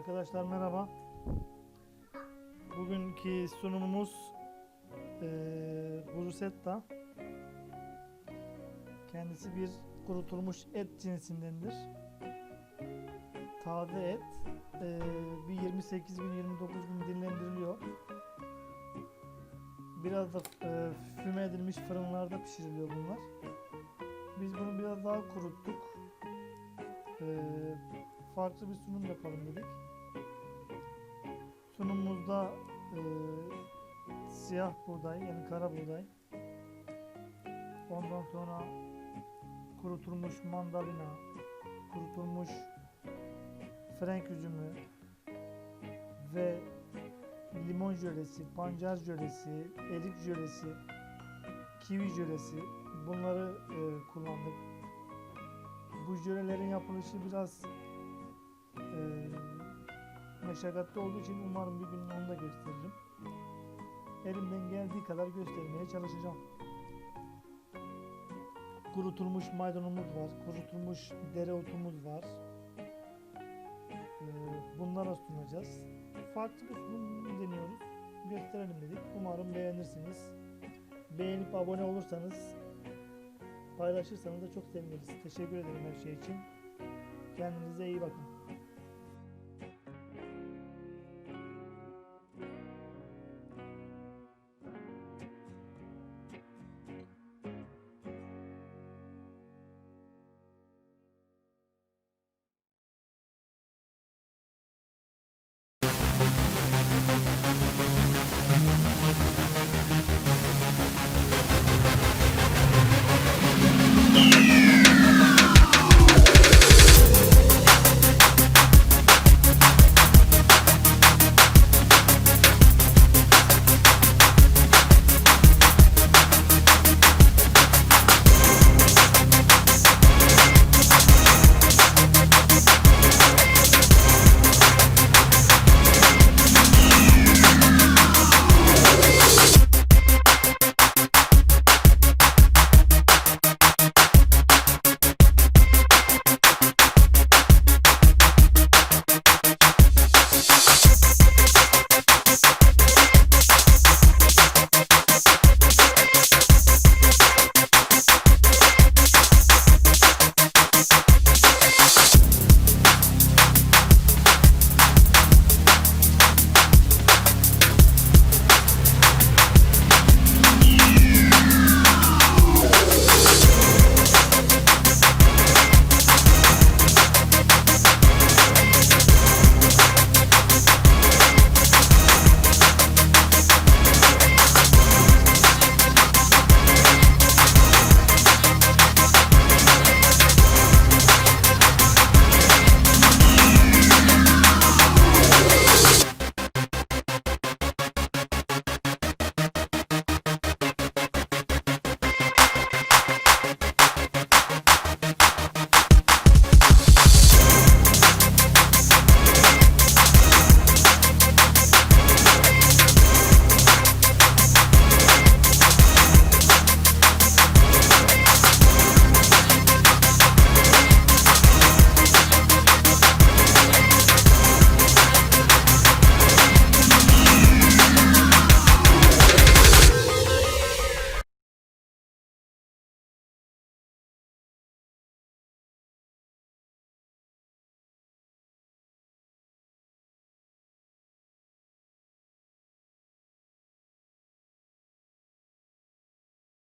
Arkadaşlar merhaba. Bugünkü sunumumuz eee bruschetta. Kendisi bir kurutulmuş et cinsindendir. Taze et eee, bir 28 gün 29 gün dinlendiriliyor. Biraz da eee, füme edilmiş fırınlarda pişiriliyor bunlar. Biz bunu biraz daha kuruttuk. Eee farklı bir sunum yapalım dedik. Sunumumuzda eee, siyah buğday yani kara buğday. Ondan sonra kurutulmuş mandalina, kurutulmuş frenk üzümü ve limon jölesi, pancar jölesi, erik jölesi, kivi jölesi bunları eee, kullandık. Bu jölelerin yapılışı biraz eee meşakkatli olduğu için umarım bir gün onu da gösteririm. Elimden geldiği kadar göstermeye çalışacağım. Kurutulmuş maydanozumuz var, kurutulmuş dereotumuz var. Eee, bunlara sunacağız. Farklı bir sunum deniyoruz. Gösterelim dedik. Umarım beğenirsiniz. Beğenip abone olursanız, paylaşırsanız da çok seviniriz. Teşekkür ederim her şey için. Kendinize iyi bakın.